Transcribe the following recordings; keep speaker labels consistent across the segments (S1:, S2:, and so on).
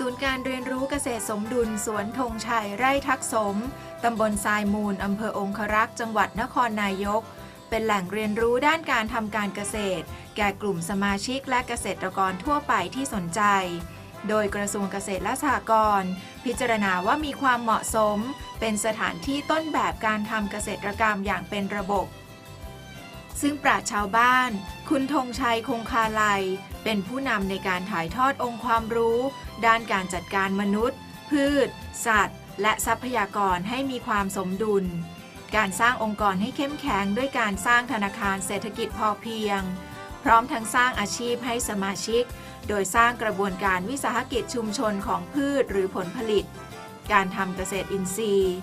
S1: ศูนย์การเรียนรู้เกษตรสมดุลสวนธงชัยไร่ทักสม ตำบลทรายมูล อำเภอองครักษ์จังหวัดนครนายก เป็นแหล่งเรียนรู้ด้านการทำการเกษตร แก่กลุ่มสมาชิกและเกษตรกรทั่วไปที่สนใจ โดยกระทรวงเกษตรและสหกรณ์พิจารณาว่ามีความเหมาะสม เป็นสถานที่ต้นแบบการทำเกษตรกรรมอย่างเป็นระบบ ซึ่งปราชชาวบ้าน คุณธงชัยคงคาไลยเป็นผู้นำในการถ่ายทอดองค์ความรู้ ด้านการจัดการมนุษย์ พืช สัตว์ และทรัพยากรให้มีความสมดุล การสร้างองค์กรให้เข้มแข็งด้วยการสร้างธนาคารเศรษฐกิจพอเพียง พร้อมทั้งสร้างอาชีพให้สมาชิก โดยสร้างกระบวนการวิสาหกิจชุมชนของพืชหรือผลผลิต การทำเกษตรอินทรีย์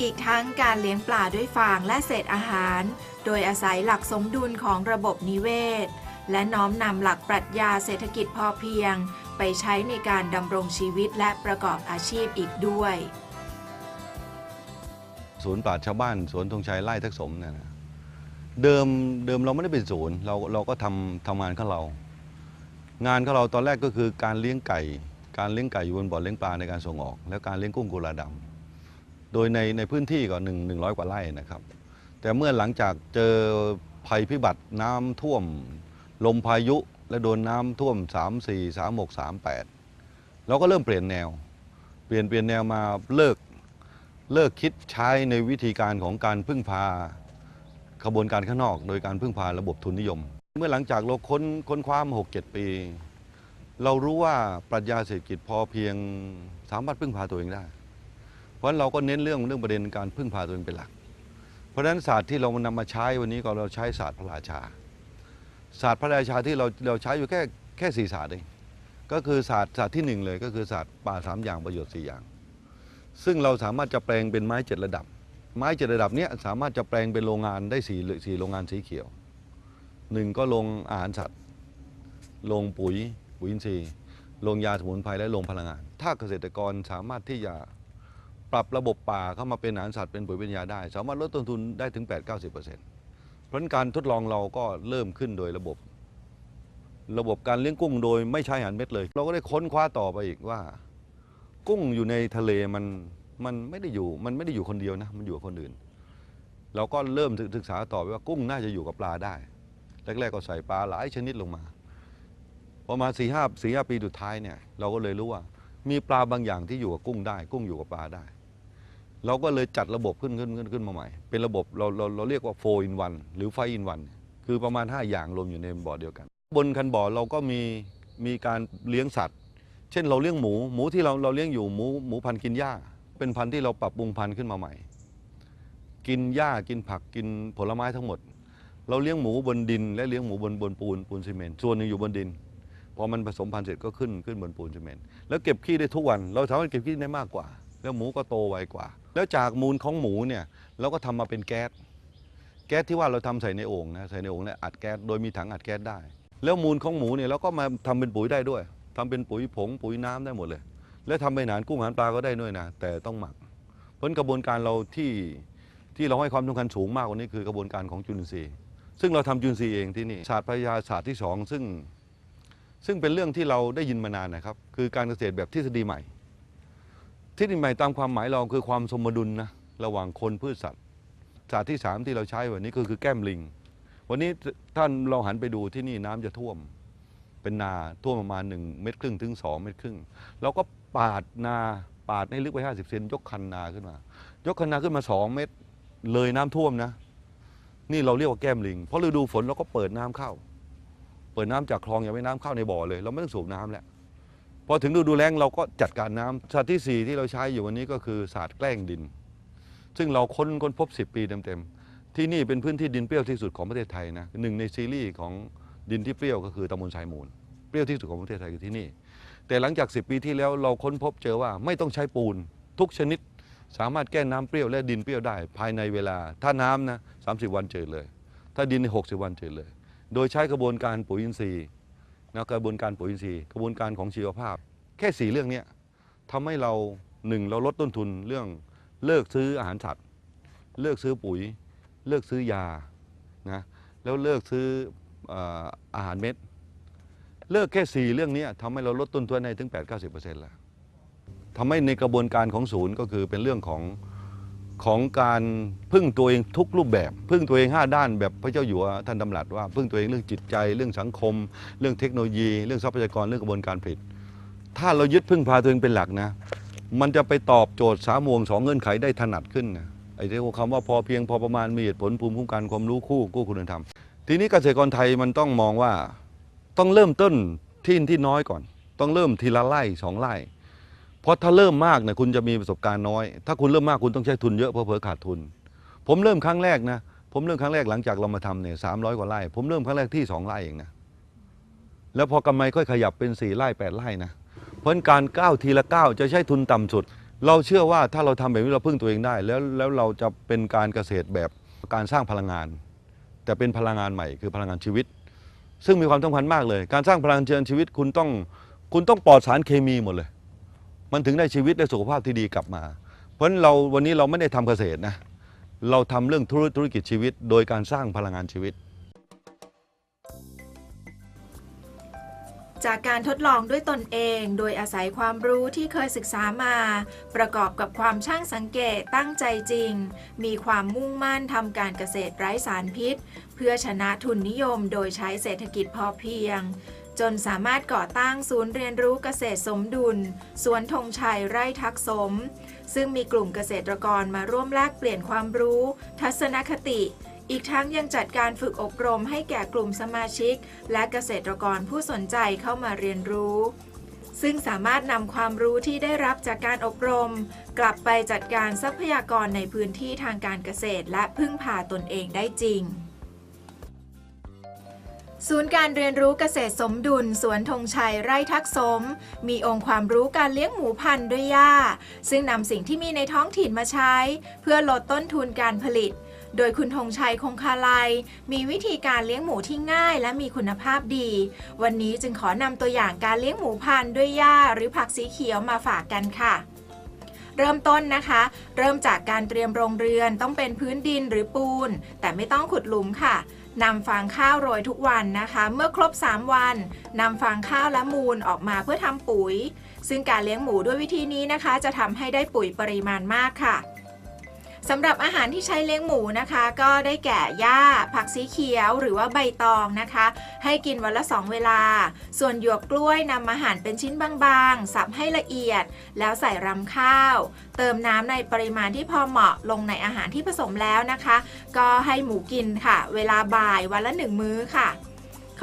S1: อีกทั้งการเลี้ยงปลาด้วยฟางและเศษอาหาร โดยอาศัยหลักสมดุลของระบบนิเวศและน้อมนำหลักปรัชญาเศรษฐกิจพอเพียง ไปใช้ในการดำรงชีวิตและประกอบอาชีพอีกด้วย
S2: ศูนย์ปราชาวบ้านสวนธงชัยไร่ทักษมเนี่ยนะเดิมเดิมเราไม่ได้เป็นศูนย์เราเราก็ทำทำงานของเรา งานของเราตอนแรกก็คือการเลี้ยงไก่ การเลี้ยงไก่อยู่บนบ่อเลี้ยงปลาในการส่งออก แล้วการเลี้ยงกุ้งกุลาดำโดยในในพื้นที่ก็หนึ่งหนึ่งร้อยกว่าไร่นะครับ แต่เมื่อหลังจากเจอภัยพิบัติน้ำท่วม ลมพายุ และโดนน้ำท่วม 3 4 3 6 3 8 เราก็เริ่มเปลี่ยนแนว เปลี่ยนเปลี่ยนแนวมาเลิกเลิกคิดใช้ในวิธีการของการพึ่งพาขบวนการข้างนอก โดยการพึ่งพาระบบทุนนิยม เมื่อหลังจากเราค้นค้นคว้ามาหกเจ็ดปี เรารู้ว่าปรัชญาเศรษฐกิจพอเพียงสามารถพึ่งพาตัวเองได้ เพราะฉะนั้นเราก็เน้นเรื่องเรื่องประเด็นการพึ่งพาตัวเองเป็นหลัก เพราะฉะนั้นศาสตร์ที่เรานำมาใช้วันนี้ก็เราใช้ศาสตร์พระราชา ศาสตร์พระราชาที่เราเราใช้อยู่แค่แค่สี่ศาสตร์เองก็คือศาสตร์ศาสตร์ที่หนึ่งเลยก็คือศาสตร์ป่าสามอย่างประโยชน์สี่อย่าง ซึ่งเราสามารถจะแปลงเป็นไม้เจ็ดระดับ ไม้เจ็ดระดับเนี้ยสามารถจะแปลงเป็นโรงงานได้สี่สี่โรงงานสีเขียวหนึ่งก็โรงอาหารสัตว์โรงปุ๋ยปุ๋ยอินทรีย์โรงยาสมุนไพรและโรงพลังงาน ถ้าเกษตรกรสามารถที่จะปรับระบบป่าเข้ามาเป็นอาหารสัตว์เป็นปุ๋ยเป็นยาได้ สามารถลดต้นทุนได้ถึง 8-90%เพราะการทดลองเราก็เริ่มขึ้นโดยระบบ ระบบการเลี้ยงกุ้งโดยไม่ใช้อาหารเม็ดเลย เราก็ได้ค้นคว้าต่อไปอีกว่า กุ้งอยู่ในทะเลมันมันไม่ได้อยู่มันไม่ได้อยู่คนเดียวนะมันอยู่กับคนอื่น เราก็เริ่มศึกษาต่อไปว่ากุ้งน่าจะอยู่กับปลาได้แรกๆก็ใส่ปลาหลายชนิดลงมาพอมาสี่ห้าสี่ห้าปีสุดท้ายเนี่ยเราก็เลยรู้ว่า มีปลาบางอย่างที่อยู่กับกุ้งได้ กุ้งอยู่กับปลาได้ เราก็เลยจัดระบบขึ้นขึ้นขึ้นขึ้นมาใหม่ เป็นระบบเราเราเราเรียกว่า4 in 1หรือ5 in 1คือประมาณ 5 อย่างรวมอยู่ในบ่อเดียวกัน บนคันบ่อเราก็มีมีการเลี้ยงสัตว์ เช่นเราเลี้ยงหมู หมูที่เราเราเลี้ยงอยู่หมูหมูพันธุ์กินหญ้า เป็นพันธุ์ที่เราปรับปรุงพันธุ์ขึ้นมาใหม่ กินหญ้ากินผักกินผลไม้ทั้งหมด เราเลี้ยงหมูบนดิน และเลี้ยงหมูบนบนปูนปูนซีเมนต์ส่วนหนึ่งอยู่บนดินพอมันผสมพันธุ์เสร็จก็ขึ้นขึ้นบนปูนซีเมนต์แล้วเก็บขี้ได้ทุกวัน เราสามารถเก็บขี้ได้มากกว่า แล้วหมูก็โตไวกว่า แล้วจากมูลของหมูเนี่ยเราก็ทำมาเป็นแก๊ส แก๊สที่ว่าเราทำใส่ในโอ่งนะใส่ในโอ่งเนี่ยอัดแก๊สโดยมีถังอัดแก๊สได้ แล้วมูลของหมูเนี่ยเราก็มาทำเป็นปุ๋ยได้ด้วยทำเป็นปุ๋ยผงปุ๋ยน้ำได้หมดเลย แล้วทำเป็นอาหารกุ้งอาหารปลาก็ได้ด้วยนะแต่ต้องหมัก เพราะกระบวนการเราที่ที่เราให้ความสำคัญสูงมากกว่านี้คือกระบวนการของจุลินทรีย์ซึ่งเราทำจุลินทรีย์เองที่นี่ศาสตร์พยาศาสตร์ที่สองซึ่ง ซึ่งเป็นเรื่องที่เราได้ยินมานานนะครับ คือการเกษตรแบบทฤษฎีใหม่ ทฤษฎีใหม่ตามความหมายเราคือความสมดุลนะระหว่างคนพืชสัตว์ศาสตร์ที่สามที่เราใช้วันนี้ก็คือแก้มลิง วันนี้ท่านเราหันไปดูที่นี่น้ำจะท่วม เป็นนาท่วมประมาณ1เมตรครึ่งถึง2เมตรครึ่งเราก็ปาดนาปาดให้ลึกไป50เซนยกคันนาขึ้นมา ยกคันนาขึ้นมา2เมตรเลยน้ำท่วมนะ นี่เราเรียกว่าแก้มลิง เพราะฤดูฝนเราก็เปิดน้ำเข้า เปิดน้ำจากคลองอย่าไปน้ำเข้าในบ่อเลย เราไม่ต้องสูบน้ำแล้ว พอถึงฤดูแล้งเราก็จัดการน้ำศาสตร์ที่ 4 ที่เราใช้อยู่วันนี้ก็คือศาสตร์แกล้งดิน ซึ่งเราค้นค้นพบ 10 ปีเต็มๆที่นี่เป็นพื้นที่ดินเปรี้ยวที่สุดของประเทศไทยนะหนึ่งในซีรีส์ของดินที่เปรี้ยวก็คือตำบลสายมูล เปรี้ยวที่สุดของประเทศไทยคือที่นี่ แต่หลังจาก 10 ปีที่แล้วเราค้นพบเจอว่าไม่ต้องใช้ปูน ทุกชนิดสามารถแก้น้ำเปรี้ยวและดินเปรี้ยวได้ ภายในเวลา ถ้าน้ำนะ30 วันเจอเลย ถ้าดินใน60 วันเจอเลย โดยใช้กระบวนการปุ๋ยอินทรีย์ นะกระบวนการปุ๋ยอินทรีย์กระบวนการของชีวภาพ แค่สี่เรื่องนี้ทำให้เราหนึ่งเราลดต้นทุนเรื่องเลิกซื้ออาหารสัตว์ เลิกซื้อปุ๋ย เลิกซื้อยานะแล้วเลิกซื้อออาหารเม็ด เลิกแค่สี่เรื่องนี้ทำให้เราลดต้นทุนได้ถึง 8-90%แล้วทำให้ในกระบวนการของศูนย์ก็คือเป็นเรื่องของ ของการพึ่งตัวเองทุกรูปแบบ พึ่งตัวเองห้าด้านแบบพระเจ้าอยู่หัวท่านดำรัสว่า พึ่งตัวเองเรื่องจิตใจเรื่องสังคม เรื่องเทคโนโลยี เรื่องทรัพยากรเรื่องกระบวนการผลิต ถ้าเรายึดพึ่งพาตัวเองเป็นหลักนะ มันจะไปตอบโจทย์สามวงสองเงื่อนไขได้ถนัดขึ้นนะไอ้ที่ว่าคำว่าพอเพียงพอประมาณมีเหตุผลภูมิคุ้มกันความรู้คู่กู้คุณธรรม ทีนี้เกษตรกรไทยมันต้องมองว่าต้องเริ่มต้นที่ที่น้อยก่อน ต้องเริ่มทีละไร่สองไร่ เพราะถ้าเริ่มมากเนี่ยคุณจะมีประสบการณ์น้อย ถ้าคุณเริ่มมากคุณต้องใช้ทุนเยอะเพราะเผลอขาดทุน ผมเริ่มครั้งแรกนะ ผมเริ่มครั้งแรกหลังจากเรามาทำเนี่ยสามร้อยกว่าไร่ ผมเริ่มครั้งแรกที่สองไร่เองนะ แล้วพอกำไรค่อยขยับเป็นสี่ไร่แปดไร่นะ เพราะนั้นการก้าวทีละก้าวจะใช้ทุนต่ำสุด เราเชื่อว่าถ้าเราทำแบบนี้เราพึ่งตัวเองได้ แล้วแล้วเราจะเป็นการเกษตรแบบการสร้างพลังงาน แต่เป็นพลังงานใหม่คือพลังงานชีวิต ซึ่งมีความสำคัญมากเลย การสร้างพลังงานชีวิตคุณต้องคุณต้องปลอดสารเคมีหมดเลย มันถึงได้ชีวิตและสุขภาพที่ดีกลับมา เพราะฉะนั้นเราวันนี้เราไม่ได้ทำเกษตรนะเราทำเรื่องธุรธุรกิจชีวิต โดยการสร้างพลังงานชีวิต
S1: จากการทดลองด้วยตนเอง โดยอาศัยความรู้ที่เคยศึกษามา ประกอบกับความช่างสังเกตตั้งใจจริง มีความมุ่งมั่นทำการเกษตรไร้สารพิษ เพื่อชนะทุนนิยมโดยใช้เศรษฐกิจพอเพียง จนสามารถก่อตั้งศูนย์เรียนรู้เกษตรสมดุล สวนธงชัยไร่ทักสม ซึ่งมีกลุ่มเกษตรกรมาร่วมแลกเปลี่ยนความรู้ ทัศนคติ อีกทั้งยังจัดการฝึกอบรมให้แก่กลุ่มสมาชิก และเกษตรกรผู้สนใจเข้ามาเรียนรู้ซึ่งสามารถนำความรู้ที่ได้รับจากการอบรม กลับไปจัดการทรัพยากรในพื้นที่ทางการเกษตร และพึ่งพาตนเองได้จริง ศูนย์การเรียนรู้เกษตรสมดุล สวนธงชัยไร่ทักสม มีองค์ความรู้การเลี้ยงหมูพันธุ์ด้วยหญ้า ซึ่งนำสิ่งที่มีในท้องถิ่นมาใช้ เพื่อลดต้นทุนการผลิต โดยคุณธงชัยคงคาลัย มีวิธีการเลี้ยงหมูที่ง่ายและมีคุณภาพดี วันนี้จึงขอนำตัวอย่างการเลี้ยงหมูพันธุ์ด้วยหญ้า หรือผักสีเขียวมาฝากกันค่ะเริ่มต้นนะคะ เริ่มจากการเตรียมโรงเรือนต้องเป็นพื้นดินหรือปูน แต่ไม่ต้องขุดหลุมค่ะ นำฟางข้าวโรยทุกวันนะคะ เมื่อครบ 3 วันนำฟางข้าวและมูลออกมาเพื่อทำปุ๋ย ซึ่งการเลี้ยงหมูด้วยวิธีนี้นะคะ จะทำให้ได้ปุ๋ยปริมาณมากค่ะ สำหรับอาหารที่ใช้เลี้ยงหมูนะคะ ก็ได้แก่หญ้า ผักสีเขียวหรือว่าใบตองนะคะ ให้กินวันละสองเวลา ส่วนหยวกกล้วยนำมาหั่นเป็นชิ้นบางๆ สับให้ละเอียด แล้วใส่รำข้าว เติมน้ำในปริมาณที่พอเหมาะลงในอาหารที่ผสมแล้วนะคะ ก็ให้หมูกินค่ะ เวลาบ่ายวันละหนึ่งมื้อค่ะ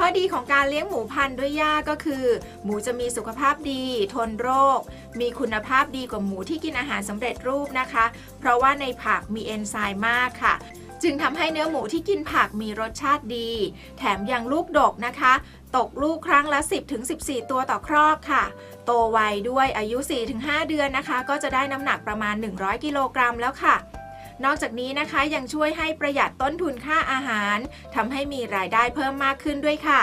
S1: ข้อดีของการเลี้ยงหมูพันธุ์ด้วยหญ้าก็คือ หมูจะมีสุขภาพดี ทนโรค มีคุณภาพดีกว่าหมูที่กินอาหารสำเร็จรูปนะคะ เพราะว่าในผักมีเอนไซม์มากค่ะจึงทำให้เนื้อหมูที่กินผักมีรสชาติดี แถมยังลูกดกนะคะ ตกลูกครั้งละ 10-14 ตัวต่อครอบค่ะ โตไวด้วยอายุ 4-5 เดือนนะคะ ก็จะได้น้ำหนักประมาณ 100 กิโลกรัมแล้วค่ะ นอกจากนี้นะคะยังช่วยให้ประหยัดต้นทุนค่าอาหารทำให้มีรายได้เพิ่มมากขึ้นด้วยค่ะ